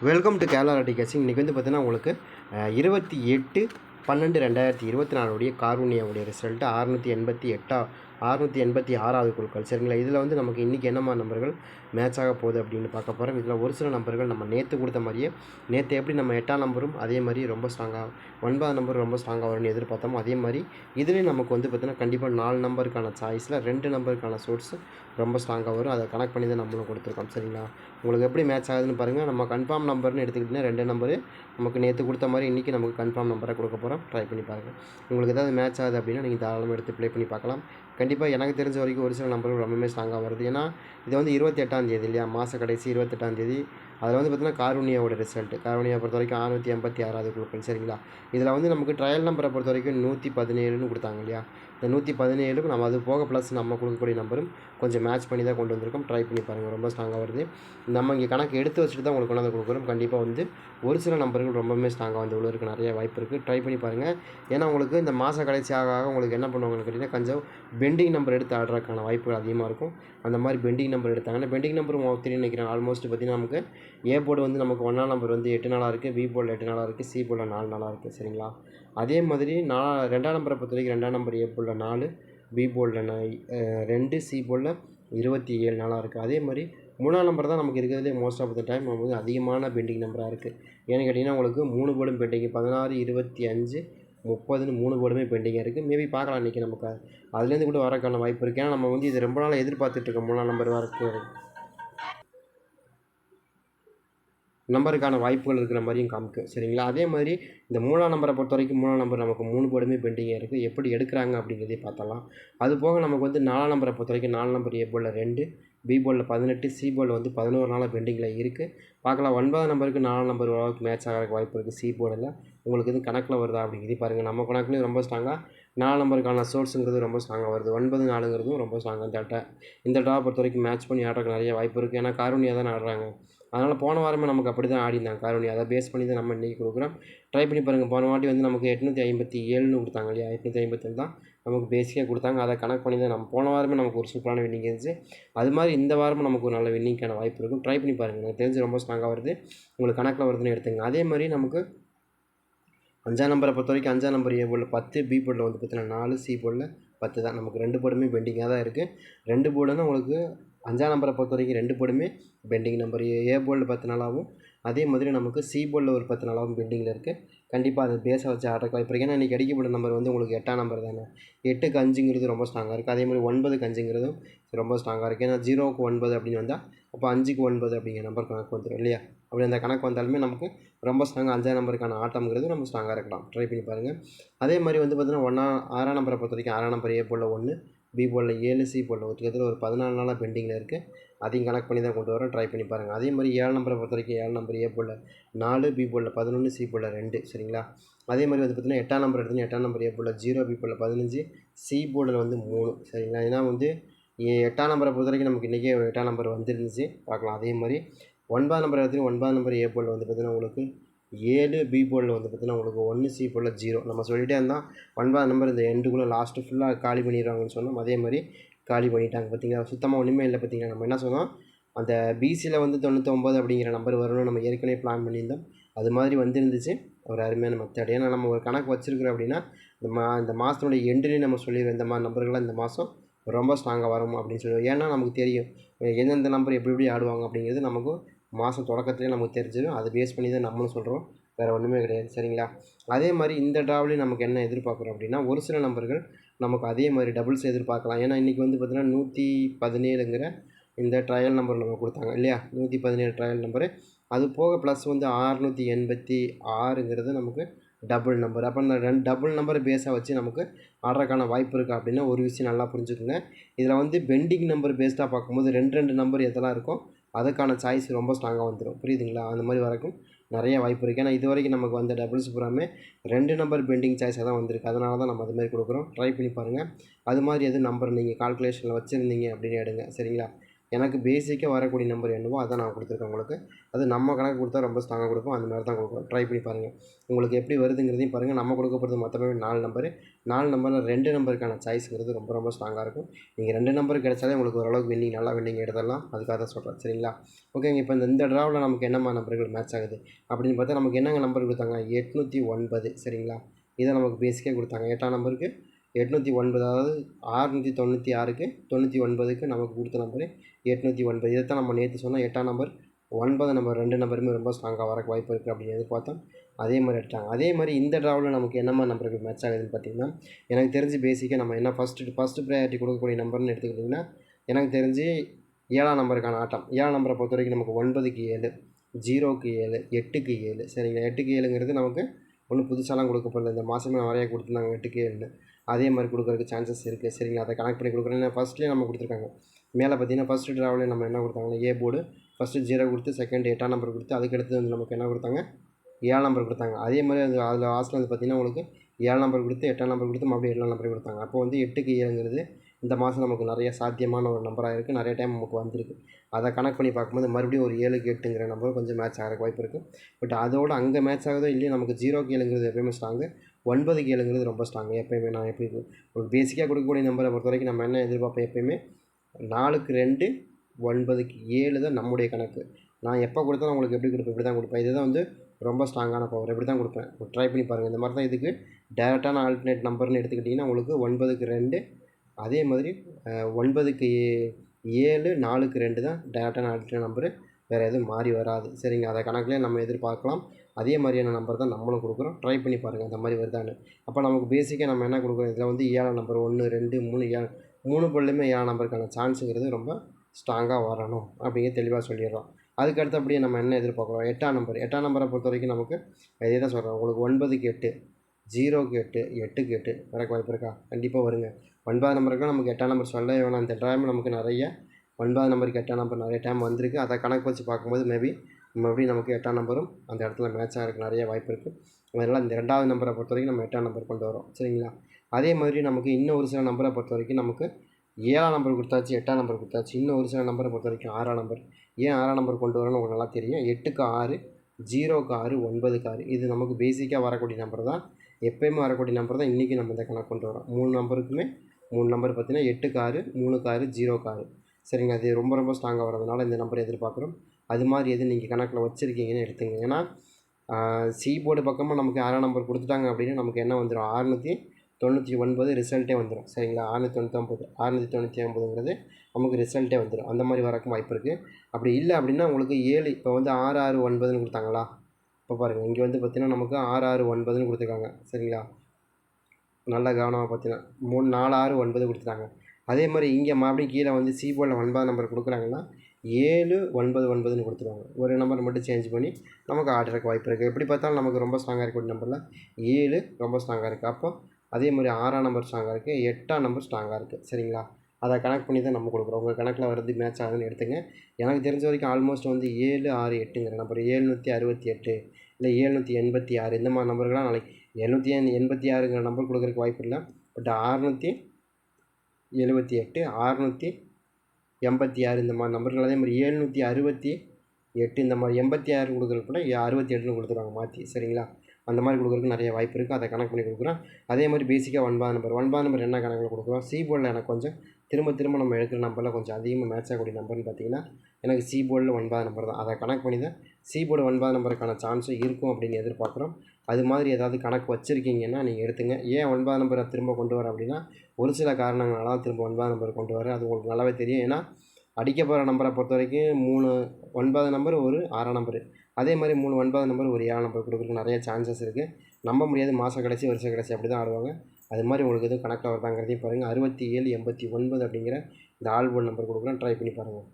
Welcome to Kerala ரெட்டி கேசிங் இன்றைக்கி வந்து பார்த்தீங்கன்னா உங்களுக்கு இருபத்தி எட்டு பன்னெண்டு ரெண்டாயிரத்தி இருபத்தி நாலுடைய கார்புனியாவுடைய ரிசல்ட்டு அறுநூற்றி எண்பத்தி எட்டா அறுநூற்றி எண்பத்தி ஆறாவது குழுக்கள். சரிங்களா? இதில் வந்து நமக்கு இன்றைக்கி என்னமா நம்பர்கள்? மேட்ச் ஆக போகுது அப்படின்னு பார்க்க போகிறோம் இதில் ஒரு சில நம்பர்கள் நம்ம நேற்று கொடுத்த மாதிரியே நேற்று எப்படி நம்ம எட்டாம் நம்பரும் அதே மாதிரி ரொம்ப ஸ்ட்ராங்காக ஒன்பதாம் நம்பர் ரொம்ப ஸ்ட்ராங்காக வரும்னு எதிர்பார்த்தோமோ அதே மாதிரி இதுலேயும் நமக்கு வந்து பார்த்திங்கன்னா கண்டிப்பாக நாலு நம்பருக்கான சாய்ஸில் ரெண்டு நம்பருக்கான சோர்ஸ் ரொம்ப ஸ்ட்ராங்காக வரும். அதை கனெக்ட் பண்ணி தான் நம்மளும் கொடுத்துருக்கோம். சரிங்களா? உங்களுக்கு எப்படி மேட்ச் ஆகுதுன்னு பாருங்கள் நம்ம கன்ஃபார்ம் நம்பர்னு எடுத்துக்கிட்டிங்கன்னா ரெண்டு நம்பரு. நமக்கு நேற்று கொடுத்த மாதிரி இன்றைக்கி நமக்கு கன்ஃபார்ம் நம்பரை கொடுக்க போகிறோம் ட்ரை பண்ணி பாருங்கள் உங்களுக்கு ஏதாவது மேட்ச் ஆகுது அப்படின்னா நீங்கள் தாராளமாக எடுத்து ப்ளே பண்ணி பார்க்கலாம். கண்டிப்பாக எனக்கு தெரிஞ்ச வரைக்கும் ஒரு சில நம்பர்கள் ரொம்பவே ஸ்ட்ராங்காக வருது. ஏன்னா இது வந்து இருபத்தி எட்டாம் தேதி இல்லையா? மாத கடைசி இருபத்தெட்டாம் தேதி. அதில் வந்து பார்த்திங்கன்னா காரூனியாவோட ரிசல்ட் காரூனியா பொறுத்த வரைக்கும் அறுநூற்றி ஐம்பத்தி ஆறாவது குழுக்கள் சரிங்களா? இதில் வந்து நமக்கு ட்ரையல் நம்பரை பொறுத்த வரைக்கும் நூற்றி பதினேழுன்னு கொடுத்தாங்க இல்லையா? இந்த நூற்றி பதினேழுக்கு நம்ம அது போக ப்ளஸ் நம்ம கொடுக்கக்கூடிய நம்பரும் கொஞ்சம் மேட்ச் பண்ணி தான் கொண்டு வந்திருக்கோம். ட்ரை பண்ணி பாருங்கள் ரொம்ப ஸ்ட்ராங்காக வருது. நம்ம இங்கே கணக்கு எடுத்து வச்சுட்டு தான் உங்களுக்கு கொண்டாந்து கொடுக்குறோம். கண்டிப்பாக வந்து ஒரு சில நம்பர்கள் ரொம்பவுமே ஸ்ட்ராங்காக வந்து உள்ளூருக்கு நிறைய வாய்ப்பு இருக்குது ட்ரை பண்ணி பாருங்கள் ஏன்னா உங்களுக்கு இந்த மாத கடைசி ஆக ஆக உங்களுக்கு என்ன பண்ணுவாங்கன்னு கேட்டிங்கன்னா கொஞ்சம் பெண்டிங் நம்பர் எடுத்து ஆடுறதுக்கான வாய்ப்புகள் அதிகமாக இருக்கும். அந்த மாதிரி பெண்டிங் நம்பர் எடுத்தாங்கன்னா பெண்டிங் நம்பர் தெரியும் நினைக்கிறேன் ஆல்மோஸ்ட் பார்த்திங்கன்னா நமக்கு ஏ போர்டு வந்து நமக்கு ஒன்றாம் நம்பர் வந்து எட்டு நாளாக இருக்குது பி போர்டில் எட்டு நாளாக இருக்குது சி போர்டில் நாலு நாளாக இருக்குது சரிங்களா? அதே மாதிரி நான் ரெண்டாம் நம்பரை பொறுத்த வரைக்கும் ரெண்டாம் நம்பர் ஏ போர்டில் நாலு பி போர்டில் நான் ரெண்டு சி போர்டில் இருபத்தி ஏழு நாளாக இருக்குது அதே மாதிரி மூணாம் நம்பர் தான் நமக்கு இருக்கிறதுலே மோஸ்ட் ஆஃப் த டைம் நமக்கு அதிகமான பெண்டிங் நம்பராக இருக்குது ஏன்னு கேட்டிங்கன்னா உங்களுக்கு மூணு போர்டும் பெண்டிங் பதினாறு இருபத்தி அஞ்சு முப்பதுன்னு மூணு போர்டுமே பெண்டிங்காக இருக்குது மேபி பார்க்கலாம் இன்றைக்கி நமக்கு. அதுலேருந்து கூட வரக்கான வாய்ப்பு இருக்குது ஏன்னா நம்ம வந்து இது ரொம்ப நாளாக எதிர்பார்த்துட்டு இருக்கோம். மூணாம் நம்பர் வரக்கு நம்பருக்கான வாய்ப்புகள் இருக்கிற மாதிரியும் காமிக்கும் சரிங்களா? அதே மாதிரி இந்த மூணாம் நம்பரை பொறுத்த வரைக்கும் மூணாம் நம்பர் நமக்கு மூணு போர்டுமே பெண்டிங்காக இருக்குது எப்படி எடுக்கிறாங்க அப்படிங்கிறதையும் பார்த்தலாம் அது போக நமக்கு வந்து நாலாம் நம்பரை பொறுத்த வரைக்கும் நாலு நம்பர் ஏ போர்டில் ரெண்டு பி போர்டில் பதினெட்டு சி போர்டில் வந்து பதினோரு நாளாக பெண்டிங்கில் இருக்குது பார்க்கலாம். ஒன்பதாம் நம்பருக்கு நாலாம் நம்பர் ஓரளவுக்கு மேட்ச் ஆகிறதுக்கு வாய்ப்பு இருக்குது சி போர்டில். உங்களுக்கு இது கணக்கில் வருதா அப்படிங்கிறது பாருங்கள் நம்ம கணக்குலேயும் ரொம்ப ஸ்ட்ராங்காக நாலு நம்பருக்கான சோர்ஸுங்கிறது ரொம்ப ஸ்ட்ராங்காக வருது. ஒன்பது நாலுங்கிறதும் ரொம்ப ஸ்ட்ராங்காக இந்த டா இந்த டா பொறுத்த வரைக்கும் மேட்ச் பண்ணி ஆடுறதுக்கு நிறைய வாய்ப்பு இருக்குது ஏன்னா காரூனியாக தான் ஆடுறாங்க. அதனால் போன வாரமே நமக்கு அப்படி தான் ஆடிருந்தாங்க காரூனி அதை பேஸ் பண்ணி தான் நம்ம இன்றைக்கி கொடுக்குறோம். ட்ரை பண்ணி பாருங்கள் போன வாட்டி வந்து நமக்கு எட்நூற்றி ஐம்பத்தி ஏழுன்னு கொடுத்தாங்க இல்லையா? எட்நூற்றி ஐம்பத்தேழு தான் நமக்கு பேசிக்காக கொடுத்தாங்க. அதை கணக்கு பண்ணி தான் நம்ம போன வாரமே நமக்கு ஒரு சூப்பரான வின்னிங் இருந்துச்சு. அது மாதிரி இந்த வாரமும் நமக்கு ஒரு நல்ல வின்னிங்க்கான வாய்ப்பு இருக்கும். ட்ரை பண்ணி பாருங்கள் எனக்கு தெரிஞ்சு ரொம்ப ஸ்ட்ராங்காக வருது. உங்களுக்கு கணக்கில் வருதுன்னு எடுத்துங்க அதே மாதிரி நமக்கு அஞ்சாம் நம்பரை பொறுத்த வரைக்கும் அஞ்சாம் நம்பர் ஏ போர்டில் பத்து பி போர்டில் வந்து பார்த்தீங்கன்னா நாலு சி போர்டில் பத்து தான். நமக்கு ரெண்டு போர்டுமே பெண்டிங்காக தான் இருக்குது ரெண்டு போர்டுன்னா உங்களுக்கு அஞ்சாம் நம்பரை பொறுத்த வரைக்கும் ரெண்டு போர்டுமே பெண்டிங் நம்பர் ஏ போர்டில் பத்து நாளாகவும் அதே மாதிரி நமக்கு சி போர்டில் ஒரு பத்து நாளாகவும் பெண்டிங்கில் இருக்குது கண்டிப்பாக அதை பேஸை வச்சு ஆர்டர் இப்போ ஏன்னா இன்றைக்கி அடிக்கப்பட்ட நம்பர் வந்து உங்களுக்கு எட்டாம் நம்பர் தானே. எட்டுக்கு அஞ்சுங்கிறது ரொம்ப ஸ்ட்ராங்காக இருக்குது அதே மாதிரி ஒன்பதுக்கு அஞ்சுங்கிறதும் ரொம்ப ஸ்ட்ராங்காக இருக்குது ஏன்னா ஜீரோவுக்கு ஒன்பது அப்படின்னு வந்தால் அப்போ அஞ்சுக்கு ஒன்பது அப்படிங்கிற நம்பர் கணக்கு வந்துடும் இல்லையா? அப்படி அந்த கணக்கு வந்தாலுமே நமக்கு ரொம்ப ஸ்ட்ராங்காக அஞ்சாம் நம்பருக்கான ஆட்டம்ங்கிறது நம்ம ஸ்ட்ராங்காக இருக்கலாம். ட்ரை பண்ணி பாருங்கள் அதே மாதிரி வந்து பார்த்திங்கன்னா ஒன்றா ஆறாம் நம்பரை பொறுத்த வரைக்கும் ஆறாம் நம்பர் ஏ போல் ஒன்று பி போலில் ஏழு சி போலில் ஒருத்தர் ஒரு பதினாலு நாளாக பெண்டிங்கில் இருக்குது அதையும் கனெக்ட் பண்ணி தான் கொண்டு வரோம் ட்ரை பண்ணி பாருங்கள் அதே மாதிரி ஏழு நம்பரை பொறுத்த வரைக்கும் ஏழு நம்பர் ஏ போல் நாலு பி போலில் பதினொன்று சி போலில் ரெண்டு. சரிங்களா? அதே மாதிரி வந்து பார்த்திங்கன்னா எட்டாம் நம்பர் எடுத்துன்னு எட்டாம் number A pole zero B போலில் பதினஞ்சு சி போர்டில் வந்து மூணு. சரிங்களா? ஏன்னா வந்து எட்டாம் நம்பரை பொறுத்த வரைக்கும் நமக்கு இன்றைக்கே எட்டாம் நம்பர் வந்துருந்துச்சு. பார்க்கலாம். அதே மாதிரி ஒன்பதாம் நம்பர் எடுத்து ஒன்பதாம் நம்பர் ஏ போர்டில் வந்து பார்த்திங்கன்னா உங்களுக்கு ஏழு பி போர்டில் வந்து பார்த்திங்கன்னா உங்களுக்கு ஒன்று சி போர்டில் ஜீரோ நம்ம சொல்லிகிட்டே இருந்தால் ஒன்பதாம் நம்பர் இந்த எண்டுக்குள்ளே லாஸ்ட்டு ஃபுல்லாக காலி பண்ணிடுவாங்கன்னு சொன்னோம் அதே மாதிரி காலி பண்ணிட்டாங்க. பார்த்திங்களா? சுத்தமாக ஒன்றுமே இல்லை பார்த்தீங்களா? நம்ம என்ன சொன்னோம்? அந்த பிசியில் வந்து தொண்ணூற்றொம்பது அப்படிங்கிற நம்பர் வரணும்னு நம்ம ஏற்கனவே பிளான் பண்ணியிருந்தோம். அது மாதிரி வந்துருந்துச்சு. ஒரு அருமையான மெத்தட். ஏன்னா நம்ம ஒரு கணக்கு வச்சுருக்கிறோம் அப்படின்னா இந்த மா இந்த மாதத்தினுடைய எண்டுலேயே நம்ம சொல்லிடுவோம் இந்த மாதிரி நம்பர்கள்லாம் இந்த மாதம் ரொம்ப ஸ்ட்ராங்காக வரும் அப்படின்னு சொல்லுவோம் ஏன்னா நமக்கு தெரியும். எந்தெந்த நம்பர் எப்படி எப்படி ஆடுவாங்க அப்படிங்கிறது நமக்கு மாதம் தொடக்கத்துலேயே நமக்கு தெரிஞ்சிடும் அதை பேஸ் பண்ணி தான் நம்மளும் சொல்கிறோம் வேறு ஒன்றுமே கிடையாது. சரிங்களா? அதே மாதிரி இந்த ட்ராவலையும் நமக்கு என்ன எதிர்பார்க்குறோம் அப்படின்னா ஒரு சில நம்பர்கள் நமக்கு அதே மாதிரி டபுள்ஸ் எதிர்பார்க்கலாம். ஏன்னா இன்றைக்கி வந்து பார்த்திங்கன்னா நூற்றி பதினேழுங்கிற இந்த ட்ரையல் நம்பர் நம்ம கொடுத்தாங்க இல்லையா? நூற்றி பதினேழு ட்ரையல் நம்பரு அது போக ப்ளஸ் வந்து ஆறுநூற்றி எண்பத்தி ஆறுங்கிறது நமக்கு டபுள் நம்பர் அப்போ இந்த ரெண்டு டபுள் நம்பரை பேஸாக வச்சு நமக்கு ஆடுறதுக்கான வாய்ப்பு இருக்குது அப்படின்னா ஒரு விஷயம் நல்லா புரிஞ்சுக்கோங்க. இதில் வந்து பெண்டிங் நம்பர் பேஸ்டாக பார்க்கும்போது ரெண்டு ரெண்டு நம்பர் எதெல்லாம் இருக்கோ அதுக்கான சாய்ஸ் ரொம்ப ஸ்ட்ராங்காக வந்துடும் புரியுதுங்களா? அந்த மாதிரி வரைக்கும் நிறைய வாய்ப்பு இருக்குது ஏன்னா இது வரைக்கும் நமக்கு வந்த டபுள்ஸ் பூராமே ரெண்டு நம்பர் பெண்டிங் சாய்ஸாக தான் வந்திருக்கு. அதனால தான் நம்ம அது மாதிரி கொடுக்குறோம். ட்ரை பண்ணி பாருங்கள் அது மாதிரி எதுவும் நம்பர் நீங்கள் கால்குலேஷனில் வச்சுருந்தீங்க அப்படின்னு எடுங்க. சரிங்களா? எனக்கு பேசிக்காக வரக்கூடிய நம்பர் என்னவோ அதை நான் கொடுத்துருக்கேன் உங்களுக்கு. அது நம்ம கணக்கு கொடுத்தா ரொம்ப ஸ்ட்ராங்காக கொடுப்போம் அந்த மாதிரி தான் கொடுக்குறோம். ட்ரை பண்ணி பாருங்கள் உங்களுக்கு எப்படி வருதுங்கிறதையும் பாருங்கள் நம்ம கொடுக்க போகிறது மொத்தமே நாலு நம்பரு நாலு நம்பரில் ரெண்டு நம்பருக்கான சாய்ஸுங்கிறது ரொம்ப ரொம்ப ஸ்ட்ராங்காக இருக்கும். நீங்கள் ரெண்டு நம்பர் கிடைச்சாலே உங்களுக்கு ஓரளவுக்கு வின்னிங் நல்லா வின்னிங் எடுத்துடலாம். அதுக்காக தான் சொல்கிறேன் சரிங்களா? ஓகேங்க இப்போ இந்த இந்த ட்ராவில் நமக்கு என்னம்மா நம்பர்கள் மேட்ச் ஆகுது? அப்படின்னு பார்த்தா நமக்கு என்னங்க நம்பர் கொடுத்தாங்க? எட்நூற்றி ஒன்பது. சரிங்களா? இதை நமக்கு பேசிக்காக கொடுத்தாங்க. எட்டாம் நம்பருக்கு எட்நூற்றி ஒன்பது அதாவது ஆறுநூற்றி தொண்ணூற்றி ஆறுக்கு தொண்ணூற்றி ஒன்பதுக்கு நமக்கு கொடுத்த நம்பரு எட்நூற்றி ஒன்பது. இதை தான் நம்ம நேற்று சொன்னால் எட்டாம் நம்பர் ஒன்பது நம்பர் ரெண்டு நம்பருமே ரொம்ப ஸ்ட்ராங்காக வரக்கு வாய்ப்பு இருக்குது அப்படின்னு எதிர்பார்த்தோம். அதே மாதிரி எடுத்தாங்க. அதே மாதிரி இந்த ட்ராவில் நமக்கு என்னமா நம்பருக்கு மேட்ச் ஆகுதுன்னு பார்த்தீங்கன்னா எனக்கு தெரிஞ்சு பேசிக்காக நம்ம என்ன ஃபஸ்ட்டு ஃபஸ்ட்டு ப்ரையாரிட்டி கொடுக்கக்கூடிய நம்பர்னு எடுத்துக்கிட்டிங்கன்னா எனக்கு தெரிஞ்சு ஏழாம் நம்பருக்கான ஆட்டம். ஏழாம் நம்பரை பொறுத்த வரைக்கும் நமக்கு ஒன்பதுக்கு ஏழு ஜீரோக்கு ஏழு எட்டுக்கு ஏழு. சரிங்களா? எட்டுக்கு ஏழுங்கிறது நமக்கு ஒன்றும் புதுசாலாம் கொடுக்க போகல இந்த மாதமே நிறையா கொடுத்துருந்தாங்க எட்டுக்கு ஏழுன்னு. அதே மாதிரி கொடுக்குறதுக்கு சான்சஸ் இருக்குது சரிங்களா? அதை கனெக்ட் பண்ணி கொடுக்குறேன். ஃபஸ்ட்லேயே நம்ம கொடுத்துருக்காங்க. மேலே பார்த்தீங்கன்னா ஃபஸ்ட்டு ட்ராவலே நம்ம என்ன கொடுத்தாங்கன்னா ஏ போர்டு ஃபஸ்ட்டு ஜீரோ கொடுத்து செகண்ட் எட்டாம் நம்பர் கொடுத்து அதுக்கடுத்து வந்து நமக்கு என்ன கொடுத்தாங்க? ஏழு நம்பர் கொடுத்தாங்க. அதே மாதிரி அது அதில் லாஸ்ட்டில் வந்து பார்த்திங்கன்னா உங்களுக்கு ஏழு நம்பர் கொடுத்து எட்டாம் நம்பர் கொடுத்து மறுபடியும் ஏழாம் நம்பர் கொடுத்தாங்க. அப்போ வந்து எட்டுக்கு ஏழுங்கிறது இந்த மாதம் நமக்கு நிறைய சாத்தியமான ஒரு நம்பராக இருக்குது நிறைய டைம் நமக்கு வந்திருக்கு. அதை கனெக்ட் பண்ணி பார்க்கும்போது மறுபடியும் ஒரு ஏழுக்கு எட்டுங்கிற நம்பர் கொஞ்சம் மேட்ச் ஆகிறக்கு வாய்ப்பு இருக்குது பட் அதோட அங்கே மேட்ச் ஆகுதோ இல்லையோ நமக்கு ஜீரோக்கு ஏழுங்கிறது எப்பயுமே ஸ்ட்ராங்கு ஒன்பதுக்கு ஏழுங்கிறது ரொம்ப ஸ்ட்ராங் எப்பயுமே நான் எப்படி ஒரு பேசிக்காக கொடுக்கக்கூடிய நம்பரை பொறுத்த வரைக்கும் நம்ம என்ன எதிர்பார்ப்போம் எப்பயுமே? நாலுக்கு ரெண்டு ஒன்பதுக்கு ஏழு தான் நம்முடைய கணக்கு. நான் எப்போ கொடுத்தாலும் உங்களுக்கு எப்படி கொடுப்பேன்? இப்படி தான் கொடுப்பேன். இதுதான் வந்து ரொம்ப ஸ்ட்ராங்கான பவர் இப்படி தான் கொடுப்பேன். ட்ரை பண்ணி பாருங்கள் இந்த மாதிரி தான் இதுக்கு டேரெக்டான ஆல்டர்னேட் நம்பர்னு எடுத்துக்கிட்டிங்கன்னா உங்களுக்கு ஒன்பதுக்கு ரெண்டு அதே மாதிரி ஒன்பதுக்கு ஏழு நாலுக்கு ரெண்டு தான் டேரெக்டான ஆல்டர்னேட் நம்பரு வேறு எதுவும் மாறி வராது. சரிங்க அதை கணக்குலேயே நம்ம எதிர்பார்க்கலாம். அதே மாதிரியான நம்பர் தான் நம்மளும் கொடுக்குறோம். ட்ரை பண்ணி பாருங்கள் அந்த மாதிரி வருதான்னு அப்போ நமக்கு பேசிக்காக நம்ம என்ன கொடுக்குறோம்? இதில் வந்து ஏழாம் நம்பர் ஒன்று ரெண்டு மூணு e ஏழு மூணு பொருளுமே ஏழாம் e நம்பருக்கான சான்ஸுங்கிறது ரொம்ப ஸ்ட்ராங்காக வரணும் அப்படிங்கிற தெளிவாக சொல்லிடுறோம். அதுக்கு அடுத்தபடியே நம்ம என்ன எதிர்பார்க்குறோம்? எட்டாம் நம்பர் எட்டாம் நம்பரை பொறுத்த வரைக்கும் நமக்கு இதே தான் சொல்கிறோம் உங்களுக்கு ஒன்பதுக்கு எட்டு ஜீரோக்கு எட்டு எட்டுக்கு எட்டு வரக்கு வாய்ப்பு இருக்கா? கண்டிப்பாக வருங்க. ஒன்பதாம் நம்பருக்கு நமக்கு எட்டாம் நம்பர் சொல்லவே வேணாம். இந்த டைம் நமக்கு நிறைய ஒன்பதாம் நம்பருக்கு எட்டாம் நம்பர் நிறைய டைம் வந்திருக்கு. அதை கணக்கு வச்சு பார்க்கும்போது மேபி மறுபடியும் நமக்கு எட்டாம் நம்பரும் அந்த இடத்துல மேட்ச் ஆகிறதுக்கு நிறைய வாய்ப்பு இருக்குது அதனால் இந்த ரெண்டாவது நம்பரை பொறுத்த வரைக்கும் நம்ம எட்டாம் நம்பர் கொண்டு வரோம். சரிங்களா? அதே மாதிரி நமக்கு இன்னும் ஒரு சில நம்பரை பொறுத்த வரைக்கும் நமக்கு ஏழாம் நம்பர் கொடுத்தாச்சு எட்டாம் நம்பர் கொடுத்தாச்சு. இன்னும் ஒரு சில நம்பரை பொறுத்த வரைக்கும் ஆறாம் நம்பர். ஏன் ஆறாம் நம்பர் கொண்டு வரணும்னு உங்களுக்கு நல்லா தெரியும். எட்டுக்கு ஆறு ஜீரோக்கு ஆறு ஒன்பதுக்கு ஆறு. இது நமக்கு பேசிக்காக வரக்கூடிய நம்பர் தான். எப்போயுமே வரக்கூடிய நம்பர் தான். இன்றைக்கி நம்ம இந்த கணக்கு கொண்டு வரோம். மூணு நம்பருக்குமே மூணு நம்பர் பார்த்திங்கன்னா எட்டுக்கு ஆறு மூணுக்கு ஆறு ஜீரோக்கு ஆறு. சரிங்க அது ரொம்ப ரொம்ப ஸ்ட்ராங்காக வரதுனால இந்த நம்பர் எதிர்பார்க்குறோம். அது மாதிரி எது நீங்கள் கணக்கில் வச்சுருக்கீங்கன்னு எடுத்துங்க. ஏன்னா சி போர்டு பக்கமாக நமக்கு ஆறாம் நம்பர் கொடுத்துட்டாங்க அப்படின்னா நமக்கு என்ன வந்துடும் அறுநூற்றி தொண்ணூற்றி ஒன்பது ரிசல்ட்டே வந்துடும் சரிங்களா? அறுநூற்றி தொண்ணூற்றி ஒம்பது அறுநூற்றி தொண்ணூற்றி ஒம்பதுங்கிறது நமக்கு ரிசல்ட்டே வந்துடும் அந்த மாதிரி வரக்கும் வாய்ப்பு இருக்குது அப்படி இல்லை அப்படின்னா உங்களுக்கு ஏழு இப்போ வந்து ஆறு ஆறு ஒன்பதுன்னு கொடுத்தாங்களா? இப்போ பாருங்கள் இங்கே வந்து பார்த்திங்கன்னா நமக்கு ஆறு ஆறு ஒன்பதுன்னு கொடுத்துருக்காங்க. சரிங்களா? நல்ல கவனமாக பார்த்தீங்கன்னா மூணு நாலு ஆறு ஒன்பது கொடுத்துட்டாங்க. அதே மாதிரி இங்கே மறுபடியும் கீழே வந்து சி போர்டில் ஒன்பது நம்பர் கொடுக்குறாங்கன்னா ஏழு ஒன்பது ஒன்பதுன்னு கொடுத்துருவாங்க. ஒரு நம்பர் மட்டும் சேஞ்ச் பண்ணி நமக்கு ஆர்டருக்கு வாய்ப்பு இருக்குது எப்படி பார்த்தாலும் நமக்கு ரொம்ப ஸ்ட்ராங்காக இருக்கக்கூடிய நம்பரில் ஏழு ரொம்ப ஸ்ட்ராங்காக இருக்குது அப்போ அதே மாதிரி ஆறாம் நம்பர் ஸ்ட்ராங்காக இருக்குது எட்டாம் நம்பர் ஸ்ட்ராங்காக இருக்குது சரிங்களா? அதை கனெக்ட் பண்ணி தான் நம்ம கொடுக்குறோம். உங்கள் கணக்கில் வருது மேட்ச் ஆகுதுன்னு எடுத்துங்க. எனக்கு தெரிஞ்ச வரைக்கும் ஆல்மோஸ்ட் வந்து ஏழு ஆறு எட்டுங்கிற நம்பர் ஏழ்நூற்றி அறுபத்தி எட்டு இல்லை ஏழ்நூற்றி எண்பத்தி ஆறு இந்த மாதிரி நம்பர்கள்லாம் நாளைக்கு எழுநூற்றி எண்பத்தி ஆறுங்கிற நம்பர் கொடுக்குறதுக்கு வாய்ப்பு இல்லை. பட் அறுநூற்றி எழுபத்தி எட்டு அறுநூற்றி எண்பத்தி ஆறு இந்த மாதிரி நம்பர்கள் அதே மாதிரி ஏழ்நூற்றி அறுபத்தி எட்டு இந்த மாதிரி எண்பத்தி ஆறு கொடுக்குறதுக்கு அறுபத்தி எட்டுன்னு கொடுத்துருவாங்க மாற்றி சரிங்களா? அந்த மாதிரி கொடுக்குறதுக்கு நிறைய வாய்ப்பு இருக்குது அதை கணக்கு பண்ணி கொடுக்குறோம். அதே மாதிரி பேசிக்காக ஒன்பது நம்பர் ஒன்பது நம்பர் என்ன கணக்கில் கொடுக்குறோம்? சி போர்டில் எனக்கு கொஞ்சம் திரும்ப திரும்ப நம்ம எடுக்கிற நம்பரில் கொஞ்சம் அதிகமாக மேட்ச் ஆகக்கூடிய நம்பர்னு பார்த்தீங்கன்னா எனக்கு சி போர்டில் ஒன்பது நம்பர் தான். அதை கணக்கு பண்ணி தான் சி போர்டு ஒன்பது நம்பருக்கான சான்ஸும் இருக்கும் அப்படின்னு எதிர்பார்க்குறோம். அது மாதிரி ஏதாவது கணக்கு வச்சுருக்கீங்கன்னா நீங்கள் எடுத்துங்க. ஏன் ஒன்பது நம்பரை திரும்ப கொண்டு வர அப்படின்னா ஒரு சில காரணங்களால திரும்ப ஒன்பது நம்பர் கொண்டு வர அது உங்களுக்கு நல்லாவே தெரியும். ஏன்னா அடிக்க போகிற நம்பரை பொறுத்த வரைக்கும் மூணு ஒன்பது நம்பர் ஒரு ஆறாம் நம்பர் அதே மாதிரி மூணு ஒன்பது நம்பர் ஒரு ஏழாம் நம்பர் கொடுக்குறதுக்கு நிறைய சான்சஸ் இருக்குது நம்ப முடியாது. மாதம் கடைசி வருஷம் கடைசி அப்படி தான் ஆடுவாங்க. அது மாதிரி உங்களுக்கு எதுவும் கணக்கில் வருதாங்கிறதையும் பாருங்கள் அறுபத்தி ஏழு எண்பத்தி ஒன்பது அப்படிங்கிற இந்த ஆல்பம் நம்பர் கொடுக்குறேன் ட்ரை பண்ணி பாருங்கள்